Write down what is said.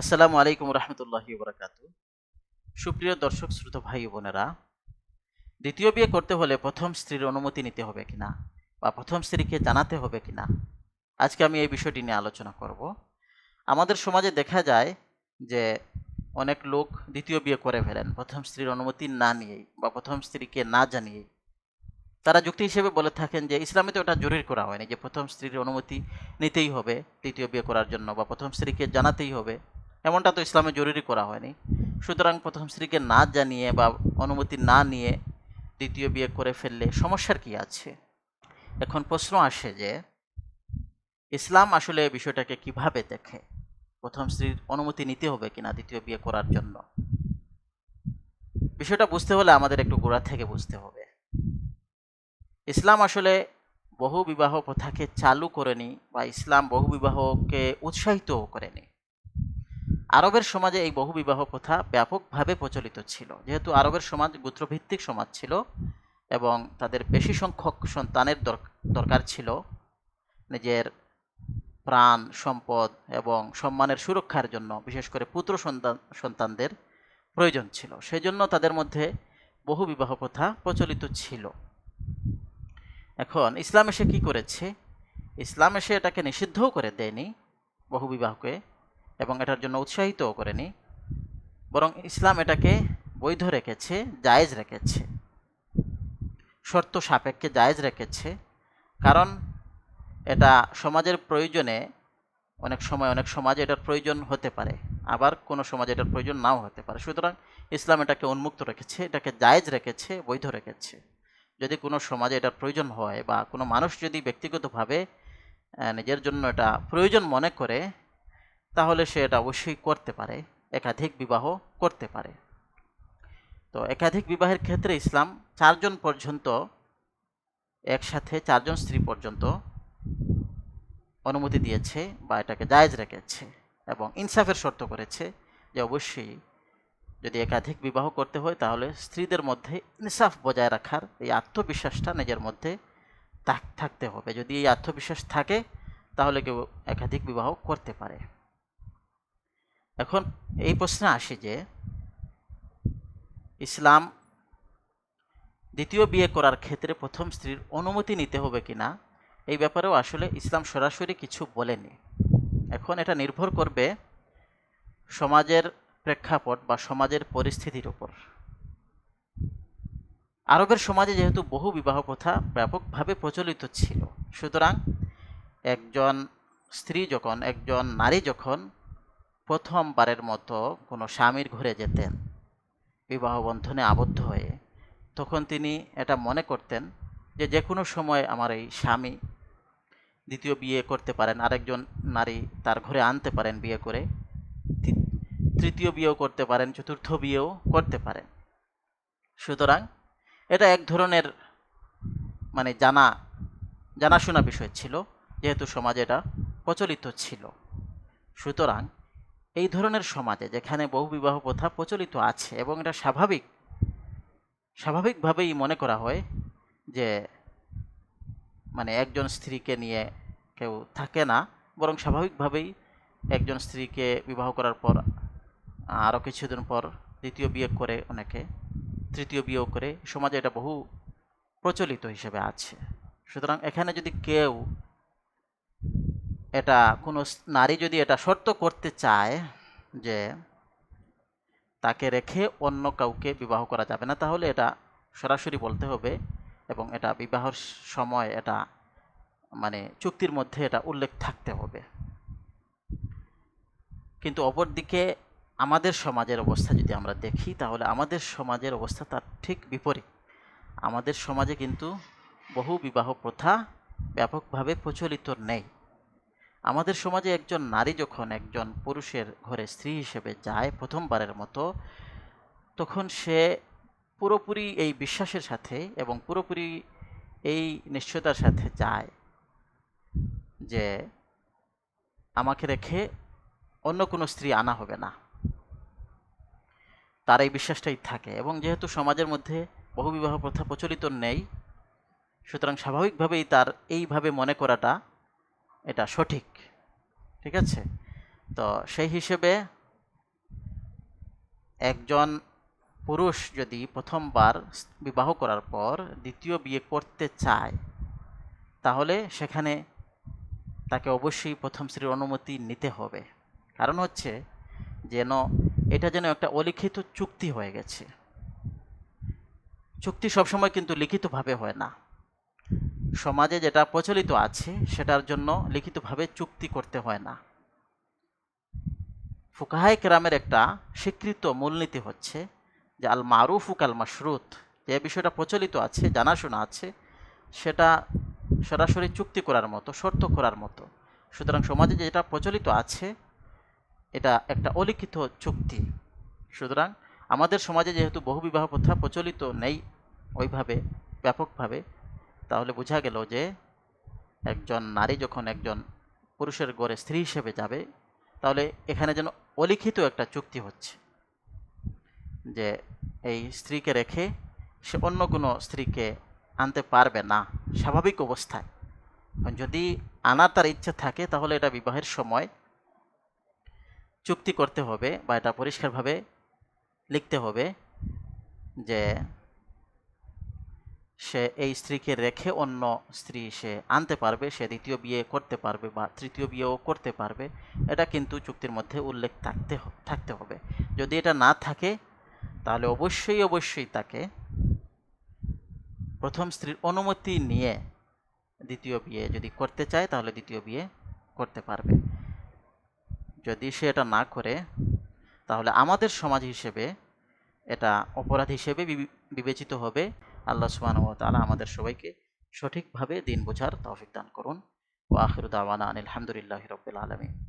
আসসালামু আলাইকুম রহমতুল্লাহি বরাকাত সুপ্রিয় দর্শক, শ্রোত ভাই বোনেরা, দ্বিতীয় বিয়ে করতে হলে প্রথম স্ত্রীর অনুমতি নিতে হবে কিনা বা প্রথম স্ত্রীকে জানাতে হবে কিনা, আজকে আমি এই বিষয়টি নিয়ে আলোচনা করব। আমাদের সমাজে দেখা যায় যে অনেক লোক দ্বিতীয় বিয়ে করে ফেলেন, প্রথম স্ত্রীর অনুমতি না নিয়েই বা প্রথম স্ত্রীকে না জানিয়েই। তারা যুক্তি হিসেবে বলে থাকেন যে ইসলামে তো ওটা জরুরি করা হয়নি যে প্রথম স্ত্রীর অনুমতি নিতেই হবে দ্বিতীয় বিয়ে করার জন্য বা প্রথম স্ত্রীকে জানাতেই হবে। এমনটা তো ইসলামে জরুরি করা হয়নি। সুতরাং প্রথম স্ত্রীকে না জানিয়ে বা অনুমতি না নিয়ে দ্বিতীয় বিয়ে করে ফেললে সমস্যার কি আছে? এখন প্রশ্ন আসে যে, ইসলাম আসলে বিষয়টাকে কীভাবে দেখে? প্রথম স্ত্রীর অনুমতি নিতে হবে কিনা দ্বিতীয় বিয়ে করার জন্য? বিষয়টা বুঝতে হলে আমাদের একটু গোড়া থেকে বুঝতে হবে। ইসলাম আসলে বহু বিবাহ প্রথাকে চালু করেনি বা ইসলাম বহু বিবাহকে উৎসাহিতও করেনি। আরবের সমাজে এই বহু বিবাহ প্রথা ব্যাপকভাবে প্রচলিত ছিল। যেহেতু আরবের সমাজ গোত্রভিত্তিক সমাজ ছিল এবং তাদের বেশি সংখ্যক সন্তানের দর- দরকার ছিল। নিজের প্রাণ, সম্পদ এবং সম্মানের সুরক্ষার জন্য, বিশেষ করে পুত্র সন্তান সন্তানদের প্রয়োজন ছিল। সেজন্য তাদের মধ্যে বহু বিবাহ প্রথা প্রচলিত ছিল। এখন ইসলাম এসে কি করেছে? ইসলাম এসে এটাকে নিষিদ্ধও করে দেয়নি বহু বিবাহকে এবং এটার জন্য উৎসাহিতও করেনি বরং ইসলাম এটাকে বৈধ রেখেছে, জায়েজ রেখেছে। শর্ত সাপেক্ষে জায়েজ রেখেছে। কারণ এটা সমাজের প্রয়োজনে অনেক সময় অনেক সমাজে এটার প্রয়োজন হতে পারে। আবার কোনো সমাজে এটার প্রয়োজন নাও হতে পারে। সুতরাং ইসলাম এটাকে উন্মুক্ত রেখেছে, এটাকে জায়েজ রেখেছে, বৈধ রেখেছে। যদি কোনো সমাজে এটার প্রয়োজন হয় বা কোনো মানুষ যদি ব্যক্তিগতভাবে নিজের জন্য এটা প্রয়োজন মনে করে তাহলে সে এটা অবশ্যই করতে পারে, একাধিক বিবাহ করতে পারে। তো একাধিক বিবাহের ক্ষেত্রে ইসলাম চারজন পর্যন্ত একসাথে চারজন স্ত্রী পর্যন্ত অনুমতি দিয়েছে বা এটাকে জায়েজ রেখেছে এবং ইনসাফের শর্ত করেছে যে অবশ্যই যদি একাধিক বিবাহ করতে হয় তাহলে স্ত্রীদের মধ্যে ইনসাফ বজায় রাখার এই আত্মবিশ্বাসটা নিজের মধ্যে থাক- থাকতে হবে। যদি এই আত্মবিশ্বাস থাকে তাহলে কেউ একাধিক বিবাহ করতে পারে। এখন এই প্রশ্নে আসে যে ইসলাম দ্বিতীয় বিয়ে করার ক্ষেত্রে প্রথম স্ত্রীর অনুমতি নিতে হবে কিনা এই ব্যাপারেও আসলে ইসলাম সরাসরি কিছু বলেনি। এখন এটা নির্ভর করবে সমাজের প্রেক্ষাপট বা সমাজের পরিস্থিতির উপর। আরবের সমাজে যেহেতু বহু বিবাহ প্রথা ব্যাপকভাবে প্রচলিত ছিল, সুতরাং একজন স্ত্রী যখন, একজন নারী যখন প্রথমবারের মতো কোনো স্বামীর ঘরে যেতেন, বিবাহ বন্ধনে আবদ্ধ হয়ে। তখন তিনি এটা মনে করতেন যে যে কোনো সময় আমার এই স্বামী দ্বিতীয় বিয়ে করতে পারেন, আরেকজন নারী তার ঘরে আনতে পারেন বিয়ে করে তৃতীয় বিয়েও করতে পারেন, চতুর্থ বিয়েও করতে পারেন। সুতরাং এটা এক ধরনের মানে জানা, জানাশোনা বিষয় ছিল, যেহেতু সমাজে এটা প্রচলিত ছিল। সুতরাং এই ধরনের সমাজে যেখানে বহু বিবাহ প্রথা প্রচলিত আছে এবং এটা স্বাভাবিক, স্বাভাবিকভাবেই মনে করা হয় যে মানে একজন স্ত্রীকে নিয়ে কেউ থাকে না, বরং স্বাভাবিকভাবেই একজন স্ত্রীকে বিবাহ করার পর, আরও কিছুদিন পর দ্বিতীয় বিয়ে করে অনেকে, তৃতীয় বিয়েও করে, সমাজে এটা বহু প্রচলিত হিসেবে আছে। সুতরাং এখানে যদি কেউ এটা কোনো নারী যদি এটা শর্ত করতে চায় যে তাকে রেখে অন্য কাউকে বিবাহ করা যাবে না, তাহলে এটা সরাসরি বলতে হবে এবং এটা বিবাহর সময় এটা মানে চুক্তির মধ্যে এটা উল্লেখ থাকতে হবে। কিন্তু অপরদিকে আমাদের সমাজের অবস্থা যদি আমরা দেখি, তাহলে আমাদের সমাজের অবস্থা তার ঠিক বিপরীত। আমাদের সমাজে কিন্তু বহু বিবাহ প্রথা ব্যাপকভাবে প্রচলিত নেই। আমাদের সমাজে একজন নারী যখন একজন পুরুষের ঘরে স্ত্রী হিসেবে যায় প্রথমবারের মতো, তখন সে পুরোপুরি এই বিশ্বাসের সাথে এবং পুরোপুরি এই নিশ্চয়তার সাথে যায় যে আমাকে রেখে অন্য কোনো স্ত্রী আনা হবে না। তার এই বিশ্বাসটাই থাকে এবং যেহেতু সমাজের মধ্যে বহুবিবাহ প্রথা প্রচলিত নেই, সুতরাং স্বাভাবিকভাবেই তার এইভাবে মনে করাটা এটা সঠিক, ঠিক আছে? তো সেই হিসেবে একজন পুরুষ যদি প্রথমবার বিবাহ করার পর দ্বিতীয় বিয়ে করতে চায়, তাহলে সেখানে তাকে অবশ্যই প্রথম স্ত্রীর অনুমতি নিতে হবে। কারণ হচ্ছে যেন এটা যেন একটা অলিখিত চুক্তি হয়ে গেছে। চুক্তি সবসময় কিন্তু লিখিতভাবে হয় না। সমাজে যেটা প্রচলিত আছে, সেটার জন্য লিখিতভাবে চুক্তি করতে হয় না। ফুকাহাই কেরামের একটা স্বীকৃত মূলনীতি হচ্ছে যে, আল মারুফ উকাল মাশরুত, যে বিষয়টা প্রচলিত আছে, জানাশোনা আছে, সেটা সরাসরি চুক্তি করার মতো, শর্ত করার মতো। সুতরাং সমাজে যেটা প্রচলিত আছে, এটা একটা অলিখিত চুক্তি। সুতরাং আমাদের সমাজে যেহেতু বহুবিবাহ প্রথা প্রচলিত নেই, ওইভাবে, ব্যাপকভাবে তাহলে বোঝা গেল যে একজন নারী যখন একজন পুরুষের গড়ে স্ত্রী হিসেবে যাবে, তাহলে এখানে যেন অলিখিত একটা চুক্তি হচ্ছে যে এই স্ত্রীকে রেখে সে অন্য কোনো স্ত্রীকে আনতে পারবে না, স্বাভাবিক অবস্থায়। যদি আনার তার ইচ্ছে থাকে, তাহলে এটা বিবাহের সময় চুক্তি করতে হবে বা এটা পরিষ্কারভাবে লিখতে হবে যে সে এই স্ত্রীকে রেখে অন্য স্ত্রী সে আনতে পারবে, সে দ্বিতীয় বিয়ে করতে পারবে বা তৃতীয় বিয়েও করতে পারবে। এটা কিন্তু চুক্তির মধ্যে উল্লেখ থাকতে থাকতে হবে। যদি এটা না থাকে, তাহলে অবশ্যই অবশ্যই তাকে প্রথম স্ত্রীর অনুমতি নিয়ে দ্বিতীয় বিয়ে যদি করতে চায়, তাহলে দ্বিতীয় বিয়ে করতে পারবে। যদি সে এটা না করে, তাহলে আমাদের সমাজ হিসেবে এটা অপরাধ হিসেবে বিবেচিত হবে। আল্লাহ সুবাহ তাআলা আমাদের সবাইকে সঠিকভাবে দিন বোঝার তৌফিক দান করুন। ওয়া আখিরু দাওয়ানা আলহামদুলিল্লাহি রবিল আলমী